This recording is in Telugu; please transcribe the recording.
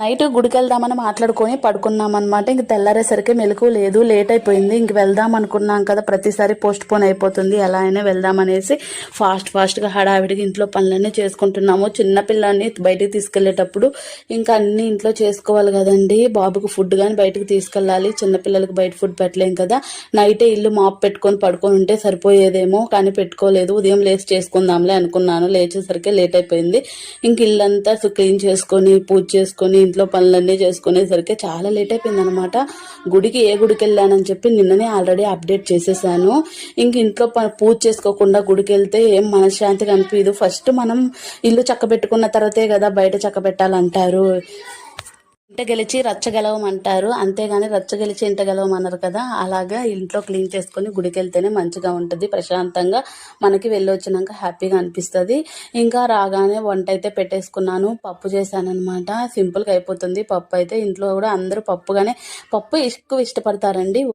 నైట్ గుడికి వెళ్దామని మాట్లాడుకొని పడుకున్నాం అనమాట ఇంక తెల్లారేసరికి మెలకు లేదు లేట్ అయిపోయింది. ఇంక వెళ్దాం అనుకున్నాం కదా ప్రతిసారి పోస్ట్ పోన్ అయిపోతుంది. ఎలా అయినా వెళ్దాం అనేసి ఫాస్ట్ ఫాస్ట్గా హడావిడిగా ఇంట్లో పనులన్నీ చేసుకుంటున్నాము. చిన్నపిల్లని బయటికి తీసుకెళ్ళేటప్పుడు ఇంకా అన్ని ఇంట్లో చేసుకోవాలి కదండి. బాబుకు ఫుడ్ కానీ బయటకు తీసుకెళ్ళాలి. చిన్నపిల్లలకి బయట ఫుడ్ పెట్టలేం కదా. నైటే ఇల్లు మాప్ పెట్టుకొని పడుకొని ఉంటే సరిపోయేదేమో కానీ పెట్టుకోలేదు. ఉదయం లేచి చేసుకుందాంలే అనుకున్నాను. లేచేసరికి లేట్ అయిపోయింది. ఇంక ఇల్లంతా క్లీన్ చేసుకొని పూజ చేసుకొని ఇంట్లో పనులన్నీ చేసుకునేసరికి చాలా లేట్ అయిపోయింది అనమాట గుడికి ఏ గుడికి వెళ్ళానని చెప్పి నిన్ననే ఆల్రెడీ అప్డేట్ చేసేసాను. ఇంక ఇంట్లో ప- పూజ చేసుకోకుండా గుడికి వెళ్తే ఏం మనశ్శాంతిగా అనిపించదు ఫస్ట్ మనం ఇల్లు చక్కబెట్టుకున్న తర్వాతే కదా బయట చక్కబెట్టాలంటారు. ఇంట గెలిచి రచ్చ గెలవమంటారు. అంతేగాని రచ్చ గెలిచి ఇంట గెలవమన్నారు కదా అలాగా ఇంట్లో క్లీన్ చేసుకొని గుడికి వెళ్తేనే మంచిగా ఉంటుంది. ప్రశాంతంగా మనకి వెళ్ళొచ్చినాక హ్యాపీగా అనిపిస్తుంది. ఇంకా రాగానే వంట అయితే పెట్టేసుకున్నాను. పప్పు చేశాను సింపుల్గా అయిపోతుంది. పప్పు అయితే ఇంట్లో కూడా అందరూ పప్పుగానే పప్పు ఎక్కువ ఇష్టపడతారండి.